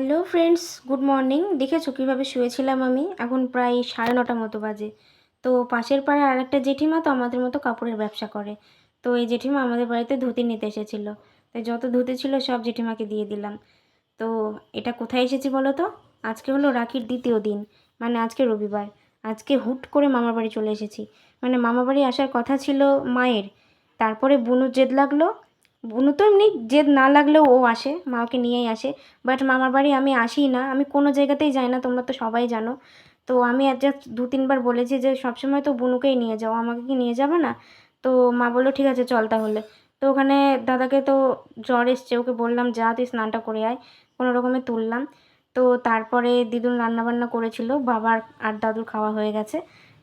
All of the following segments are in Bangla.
Hello friends, good morning. দেখেছ কীভাবে শুয়েছিলাম আমি? এখন প্রায় সাড়ে নটা মতো বাজে। তো পাশের পাড়ার আরেকটা জেঠিমা তো আমাদের মতো কাপড়ের ব্যবসা করে। তো এই জেঠিমা আমাদের বাড়িতে ধুতি নিতে এসেছিল। তাই যত ধুতি ছিল সব জেঠিমাকে দিয়ে দিলাম। তো এটা কোথায় এসেছি বলো তো? আজকে হলো রাখির দ্বিতীয় দিন। মানে আজকে রবিবার। আজকে হুট করে মামার বাড়ি চলে এসেছি। মানে মামা বাড়ি আসার কথা ছিল মায়ের। তারপরে বুনুর জেদ লাগল বুনু তো এমনি জেদ না লাগলেও ও আসে মা ওকে নিয়েই আসে। বাট মামার বাড়ি আমি আসি না, আমি কোনো জায়গাতেই যাই না, তোমরা তো সবাই জানো। তো আমি জাস্ট দু তিনবার বলেছি যে, সবসময় তো বুনুকেই নিয়ে যাও, আমাকে কি নিয়ে যাবে না? তো মা বলল, ঠিক আছে, চল তাহলে। তো ওখানে দাদাকে তো জ্বর এসছে, ওকে বললাম, যা, তুই স্নানটা করে আয়। কোনো রকমে তুললাম। তো তারপরে দিদুন রান্নাবান্না করেছিল, বাবার আর দাদুর খাওয়া হয়ে গেছে।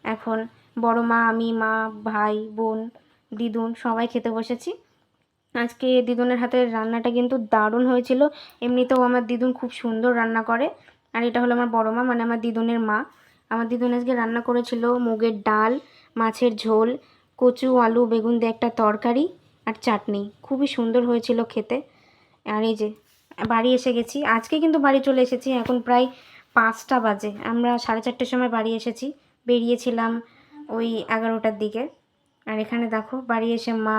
এখন বড় মা, আমি, মা, ভাই, বোন, দিদুন সবাই খেতে বসেছি। আজকে দিদুনের হাতের রান্নাটা কিন্তু দারুণ হয়েছিল। এমনিতেও আমার দিদুন খুব সুন্দর রান্না করে। আর এটা হলো আমার বড় মা মানে আমার দিদুনের মা। আমার দিদুন আজকে রান্না করেছিল মুগের ডাল, মাছের ঝোল, কচু, আলু, বেগুন দিয়ে একটা তরকারি আর চাটনি। খুবই সুন্দর হয়েছিল খেতে। আর এই যে, বাড়ি এসে গেছি। আজকে কিন্তু বাড়ি চলে এসেছি। এখন প্রায় পাঁচটা বাজে। আমরা সাড়ে চারটের সময় বাড়ি এসেছি। বেরিয়েছিলাম ওই এগারোটার দিকে। আর এখানে দেখো, বাড়ি এসে মা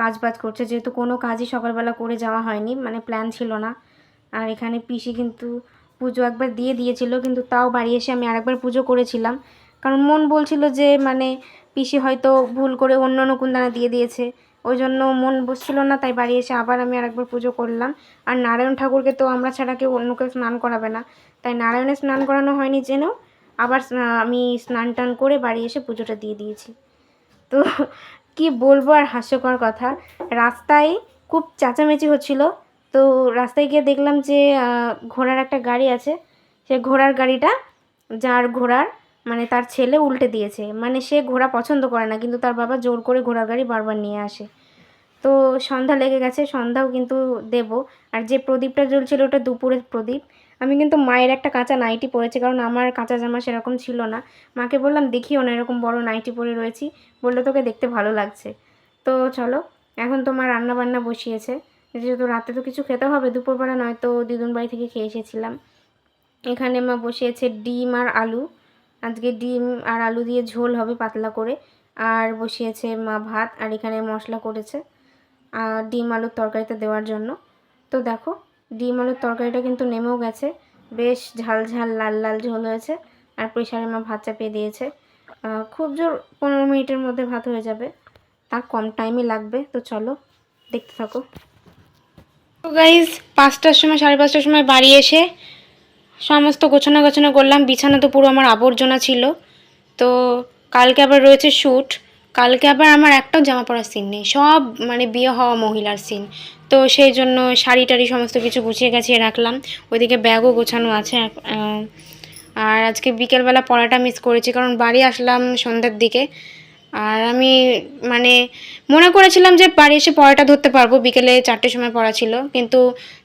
কাজ বাজ করছে। যেহেতু কোনো কাজই সকালবেলা করে যাওয়া হয়নি মানে প্ল্যান ছিল না। আর এখানে পিসি কিন্তু পুজো একবার দিয়ে দিয়েছিল, কিন্তু তাও বাড়ি এসে আমি আরেকবার পুজো করেছিলাম। কারণ মন বলছিল যে মানে পিসি হয়তো ভুল করে অন্য নকুনদানা দিয়ে দিয়েছে। ওই জন্য মন বসছিল না, তাই বাড়ি এসে আবার আমি আরেকবার পুজো করলাম। আর নারায়ণ ঠাকুরকে তো আমরা ছাড়া কেউ অন্য কেউ স্নান করাবে না। তাই নারায়ণের স্নান করানো হয়নি জেনেও আবার আমি স্নান টান করে বাড়ি এসে পুজোটা দিয়ে দিয়েছি। তো কি বলব আর হাস্যকর কথা। রাস্তায় খুব চেঁচামেচি হচ্ছিল। তো রাস্তায় গিয়ে দেখলাম যে ঘোড়ার একটা গাড়ি আছে। সে ঘোড়ার গাড়িটা যার ঘোড়ার মানে তার ছেলে উল্টে দিয়েছে। মানে সে ঘোড়া পছন্দ করে না, কিন্তু তার বাবা জোর করে ঘোড়ার গাড়ি বারবার নিয়ে আসে। তো সন্ধ্যা লেগে গেছে, সন্ধ্যাও কিন্তু দেব। আর যে প্রদীপটা জ্বলছিল, ওটা দুপুরের প্রদীপ। আমি কিন্তু মায়ের একটা কাঁচা নাইটি পরেছি, কারণ আমার কাঁচা জামা সেরকম ছিল না। মাকে বললাম দেখিও না এরকম বড় নাইটি পরে রয়েছি। বলল, তোকে দেখতে ভালো লাগছে। তো চলো, এখন তোমার রান্না বান্না বসিয়েছে। যেহেতু রাতে তো কিছু খেতে হবে, দুপুরবেলা নয় তো দিদুন বাড়ি থেকে খেয়ে এসেছিলাম। এখানে মা বসিয়েছে ডিম আর আলু। আজকে ডিম আর আলু দিয়ে ঝোল হবে পাতলা করে। আর বসিয়েছে মা ভাত, আর এখানে মশলা করেছে আর ডিম আলুর তরকারিতে দেওয়ার জন্য। তো দেখো ডিম আলুর তরকারিটা কিন্তু নেমেও গেছে। বেশ ঝাল ঝাল, লাল লাল ঝোল হয়েছে। আর প্রেশারে মা ভাত চাপিয়ে দিয়েছে। খুব জোর পনেরো মিনিটের মধ্যে ভাত হয়ে যাবে। তার কম টাইমই লাগবে, তো চলো দেখতে থাকো। গাইজ পাঁচটার সময়, সাড়ে পাঁচটার সময় বাড়ি এসে সমস্ত গোছানো গোছানো করলাম। বিছানা তো পুরো আমার আবর্জনা ছিল। তো কালকে আবার রয়েছে শ্যুট। কালকে আবার আমার একটাও জামা পরার সিন নেই। সব মানে বিয়ে হওয়া মহিলার সিন তো সেই জন্য শাড়ি টাড়ি সমস্ত কিছু গুছিয়ে গাছিয়ে রাখলাম। ওইদিকে ব্যাগও গোছানো আছে আর আজকে বিকেলবেলা পড়াটা মিস করেছি কারণ বাড়ি আসলাম সন্ধ্যার দিকে। আর আমি মানে মনে করেছিলাম যে বাড়ি এসে পড়াটা ধরতে পারব। বিকেলে চারটের সময় পড়া ছিল। কিন্তু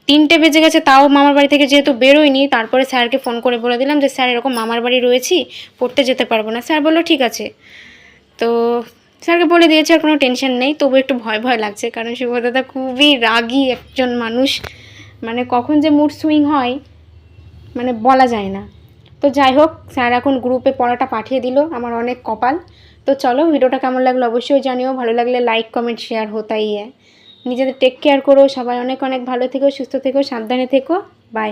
তিনটে বেজে গেছে, তাও মামার বাড়ি থেকে যেহেতু বেরোয়নি, তারপরে স্যারকে ফোন করে বলে দিলাম যে, স্যার, এরকম মামার বাড়ি রয়েছি, পড়তে যেতে পারব না। স্যার বলল, ঠিক আছে। তো স্যারকে বলে দিয়েছে, আর কোনো টেনশন নেই। তবু একটু ভয় ভয় লাগছে, কারণ শুভদাদা খুবই রাগী একজন মানুষ। মানে কখন যে মুড সুইং হয় মানে বলা যায় না। তো যাই হোক, স্যার এখন গ্রুপে পড়াটা পাঠিয়ে দিল, আমার অনেক কপাল। তো চলো, ভিডিওটা কেমন লাগল অবশ্যই জানিও। ভালো লাগলে লাইক কমেন্ট শেয়ার হতাই। নিজেদের টেক কেয়ার করো। সবাই অনেক অনেক ভালো থেকো, সুস্থ থেকো, সাবধানে থেকো। বাই